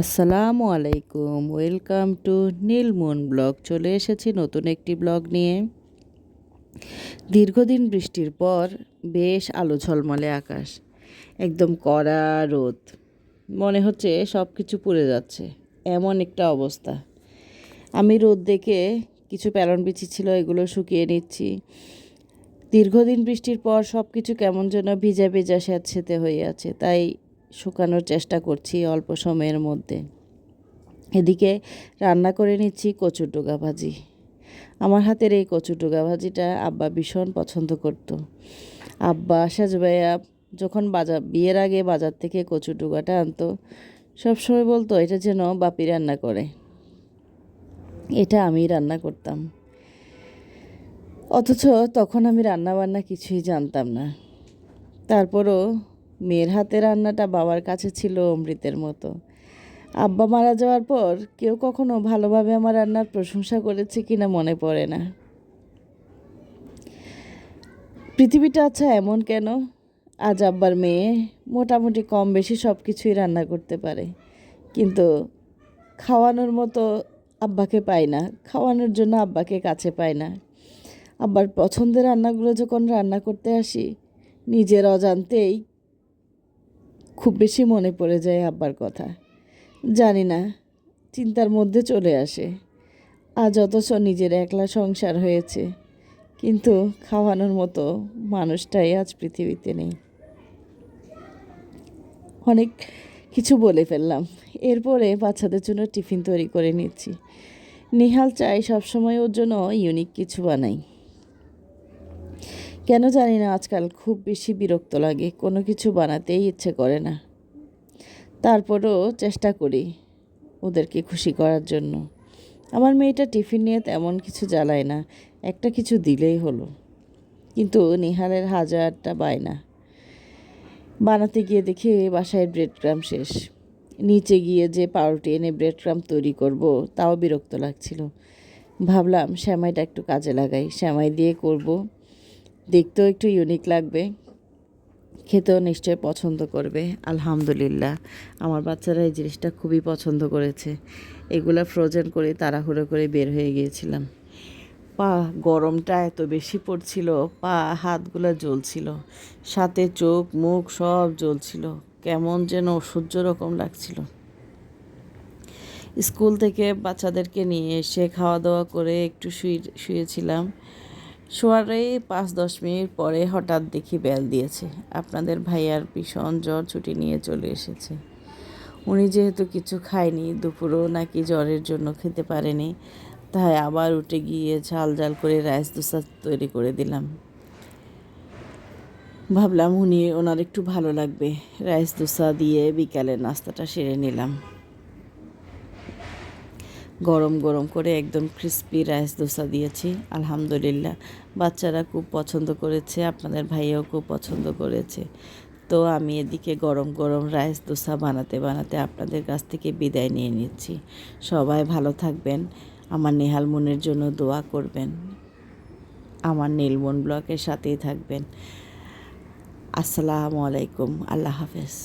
আসসালামু আলাইকুম, welcome to নীলমুন blog. চলে এসেছি নতুন একটি ব্লগ নিয়ে। দীর্ঘদিন বৃষ্টির পর বেশ আলো ঝলমলে আকাশ। একদম কড়া রোদ। মনে হচ্ছে সব কিছু পুড়ে যাচ্ছে। এমন একটা অবস্থা। আমি রোদ দেখে কিছু প্যালন বিচি ছিল, এগুলো শুকিয়ে নিচ্ছি। দীর্ঘদিন বৃষ্টির পর সব কিছু কেমন যেন ভিজা ভিজা স্যাঁতসেতে হয়ে আছে। তাই শুকানোর চেষ্টা করছি অল্প সময়ের মধ্যে। এদিকে রান্না করে নিচ্ছি কচুর ডোগা ভাজি। আমার হাতের এই কচুর ডোগা ভাজিটা আব্বা ভীষণ পছন্দ করত। আব্বা সাজবাইয়া যখন বাজার বিয়ের আগে বাজার থেকে কচুর ডোগাটা আনতো, সবসময় বলতো, এটা যেন বাপি রান্না করে। এটা আমি রান্না করতাম। অথচ তখন আমি রান্না বান্না কিছুই জানতাম না। তারপরও মেয়ের হাতে রান্নাটা বাবার কাছে ছিল অমৃতের মতো। আব্বা মারা যাওয়ার পর কেউ কখনো ভালোভাবে আমার রান্নার প্রশংসা করেছে কিনা মনে পড়ে না। পৃথিবীটা আচ্ছা এমন কেন? আজ আব্বার মেয়ে মোটামুটি কম বেশি সব কিছুই রান্না করতে পারে। কিন্তু খাওয়ানোর মতো আব্বাকে পায় না। খাওয়ানোর জন্য আব্বাকে কাছে পায় না। আব্বার পছন্দের রান্নাগুলো যখন রান্না করতে আসি, নিজের অজান্তেই খুব বেশি মনে পড়ে যায় আব্বার কথা। জানি না, চিন্তার মধ্যে চলে আসে। আজ অথচ নিজের একলা সংসার হয়েছে, কিন্তু খাওয়ানোর মতো মানুষটাই আজ পৃথিবীতে নেই। অনেক কিছু বলে ফেললাম। এরপরে বাচ্চাদের জন্য টিফিন তৈরি করে নিচ্ছি। নিহাল চাই সবসময় ওর জন্য ইউনিক কিছু বানাই। কেন জানি না আজকাল খুব বেশি বিরক্ত লাগে, কোনো কিছু বানাতেই ইচ্ছে করে না। তারপরও চেষ্টা করি ওদেরকে খুশি করার জন্য। আমার মেয়েটা টিফিন নিয়ে তেমন কিছু জ্বালায় না, একটা কিছু দিলেই হলো। কিন্তু নিহালের হাজারটা বায়না। বানাতে গিয়ে দেখি বাসায় ব্রেড ক্রাম শেষ। নিচে গিয়ে যে পাউরুটি এনে ব্রেড ক্রাম তৈরি করব, তাও বিরক্ত লাগছিল। ভাবলাম শ্যামাইটা একটু কাজে লাগাই, শ্যামাই দিয়ে করব। দেখতেও একটু ইউনিক লাগবে। খেতেও নিশ্চয় পছন্দ করবে। আলহামদুলিল্লাহ। আমার বাচ্চারা এই জিনিসটা খুবই পছন্দ করেছে। এগুলা ফ্রোজেন করে তাড়াহুড়ো করে বের হয়ে গিয়েছিলাম। পা, গরমটা এত বেশি পড়ছিল। পা, হাতগুলো জ্বলছিল। সাথে চোখ, মুখ সব জ্বলছিল। কেমন যেন অসহ্য রকম লাগছিল। স্কুল থেকে বাচ্চাদেরকে নিয়ে এসে খাওয়া দাওয়া করে একটু শুয়ে, শুয়েছিলাম। শোয়ারে পাঁচ দশ মিনিট পরে হঠাৎ দেখি বেল দিয়েছে। আপনাদের ভাইয়ার ভীষণ জ্বর ছুটি নিয়ে চলে এসেছে। উনি যেহেতু কিছু খায়নি, দুপুরও নাকি জ্বরের জন্য খেতে পারেনি, তাই আবার উঠে গিয়ে ঝাল ঝাল করে রাইস দোসা তৈরি করে দিলাম। ভাবলাম উনি ওনার একটু ভালো লাগবে। রাইস দোসা দিয়ে বিকালের নাস্তাটা সেরে নিলাম। গরম গরম করে একদম ক্রিস্পি রাইস দোসা দিয়েছি, আলহামদুলিল্লাহ। বাচ্চারা খুব পছন্দ করেছে, আপনাদের ভাইয়াও খুব পছন্দ করেছে। তো আমি এদিকে গরম গরম রাইস দোসা বানাতে বানাতে আপনাদের কাছ থেকে বিদায় নিয়ে নিচ্ছি। সবাই ভালো থাকবেন, আমার নেহাল মনের জন্য দোয়া করবেন, আমার নীলমন ব্লকের সাথেই থাকবেন। আসসালামু আলাইকুম, আল্লাহ হাফেজ।